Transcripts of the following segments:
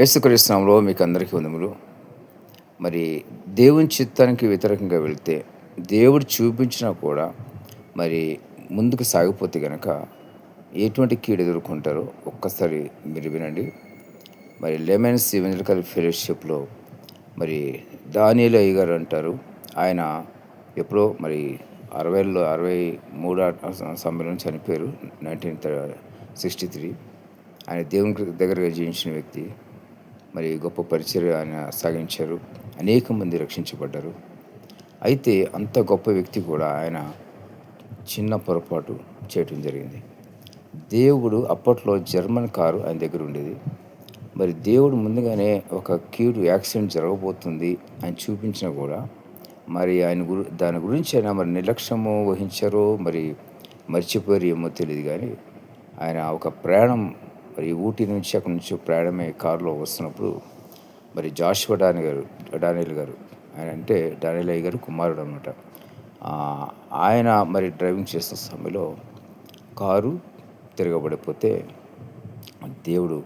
యేసుక్రీస్తునామంలో మీకు అందరికీ వందములు. మరి దేవుని చిత్తానికి వ్యతిరేకంగా వెళ్తే దేవుడు చూపించినా కూడా మరి ముందుకు సాగిపోతే కనుక ఎటువంటి కీడు ఎదుర్కొంటారో ఒక్కసారి మీరు వినండి. మరి లెమన్స్ ఈవెంజలికల్ ఫెలోషిప్లో మరి దానియలు అయ్య గారు అంటారు. ఆయన ఎప్పుడో మరి అరవైలో అరవై మూడు సమయంలో చనిపోయారు నైన్టీన్ సిక్స్టీ త్రీ. ఆయన దేవుని దగ్గరగా జీవించిన వ్యక్తి. మరి గొప్ప పరిచయం ఆయన సాగించారు. అనేక మంది రక్షించబడ్డారు. అయితే అంత గొప్ప వ్యక్తి కూడా ఆయన చిన్న పొరపాటు చేయటం జరిగింది. దేవుడు అప్పట్లో జర్మన్ కారు ఆయన దగ్గర ఉండేది. మరి దేవుడు ముందుగానే ఒక కీడు యాక్సిడెంట్ జరగబోతుంది అని చూపించినా కూడా మరి ఆయన గురి దాని గురించి ఆయన మరి నిర్లక్ష్యము వహించారో మరి మర్చిపోయారు ఏమో తెలియదు కానీ ఆయన ఒక ప్రయాణం మరి ఊటీ నుంచి అక్కడి నుంచి ప్రయాణమే కారులో వస్తున్నప్పుడు మరి జాషువా డాని గారు డానియల్ గారు ఆయన అంటే డానియల్ అయ్య గారు కుమారుడు అనమాట ఆయన మరి డ్రైవింగ్ చేస్తున్న సమయంలో కారు తిరగబడిపోతే దేవుడు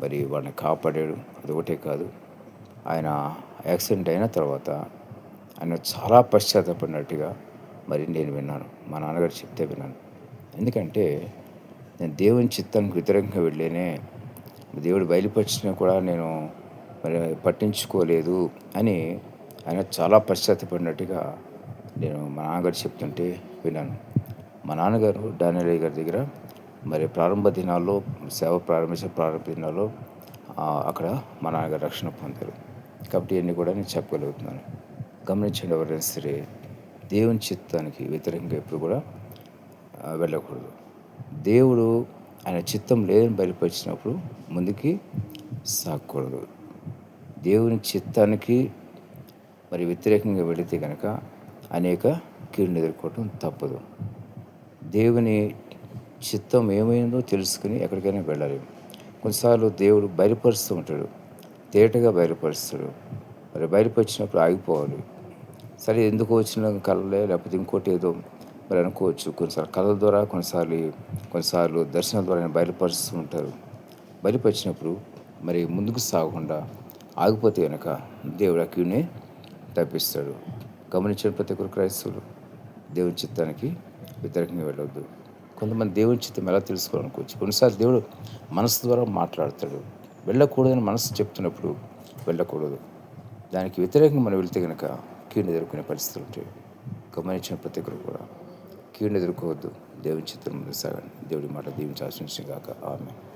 మరి వాడిని కాపాడాడు. అది ఒకటే కాదు ఆయన యాక్సిడెంట్ అయిన తర్వాత ఆయన చాలా పశ్చాత్తపడినట్టుగా మరి నేను విన్నాను. మా నాన్నగారు చెప్తే విన్నాను. ఎందుకంటే నేను దేవుని చిత్తానికి వ్యతిరేకంగా వెళ్ళేనే దేవుడు బయలుపరిచినా కూడా నేను మరి పట్టించుకోలేదు అని ఆయన చాలా పశ్చాత్తపడినట్టుగా నేను మా నాన్నగారు చెప్తుంటే విన్నాను. మా నాన్నగారు డానియల్ గారి దగ్గర మరి ప్రారంభ దినాల్లో సేవ ప్రారంభించిన ప్రారంభ దినాల్లో అక్కడ మా నాన్నగారు రక్షణ పొందారు. కాబట్టి ఇవన్నీ కూడా నేను చెప్పగలుగుతున్నాను. గమనించండి ఎవరైనా సరే దేవుని చిత్తానికి వ్యతిరేకంగా ఎప్పుడు కూడా వెళ్ళకూడదు. దేవుడు ఆయన చిత్తం లేదని బయలుపరిచినప్పుడు ముందుకి సాగకూడదు. దేవుని చిత్తానికి మరి వ్యతిరేకంగా వెళితే కనుక అనేక కీడుని ఎదుర్కోవటం తప్పదు. దేవుని చిత్తం ఏమైందో తెలుసుకుని ఎక్కడికైనా వెళ్ళాలి. కొన్నిసార్లు దేవుడు బయలుపరుస్తూ ఉంటాడు. తేటగా బయలుపరుస్తాడు. మరి బయలుపరిచినప్పుడు ఆగిపోవాలి. సరే ఎందుకు వచ్చిన కళ్ళలే లేకపోతే ఇంకోటి ఏదో మరి అనుకోవచ్చు కొన్నిసార్లు కళల ద్వారా కొన్నిసార్లు కొన్నిసార్లు దర్శనం ద్వారా బయలుపరుస్తూ ఉంటారు బయలుపరిచినప్పుడు మరి ముందుకు సాగకుండా ఆగిపోతే కనుక దేవుడు అక్కిని తప్పిస్తాడు. గమనించిన ప్రతి ఒక్కరు క్రైస్తవులు. దేవుని చిత్తానికి వ్యతిరేకంగా వెళ్ళవద్దు. కొంతమంది దేవుని చిత్తం ఎలా తెలుసుకోవాలనుకోవచ్చు? కొన్నిసార్లు దేవుడు మనసు ద్వారా మాట్లాడతాడు. వెళ్ళకూడదని మనసు చెప్తున్నప్పుడు వెళ్ళకూడదు. దానికి వ్యతిరేకంగా మనం వెళ్తే కనుక కీడు ఎదుర్కొనే పరిస్థితులు ఉంటాయి. గమనించిన ప్రతి ఒక్కరు కూడా. కీడుని ఎదుర్కోవద్దు. దేవుని చిత్రం ముందు సాగండి. దేవుడి మాట దీవించాల్సిన కాక ఆమె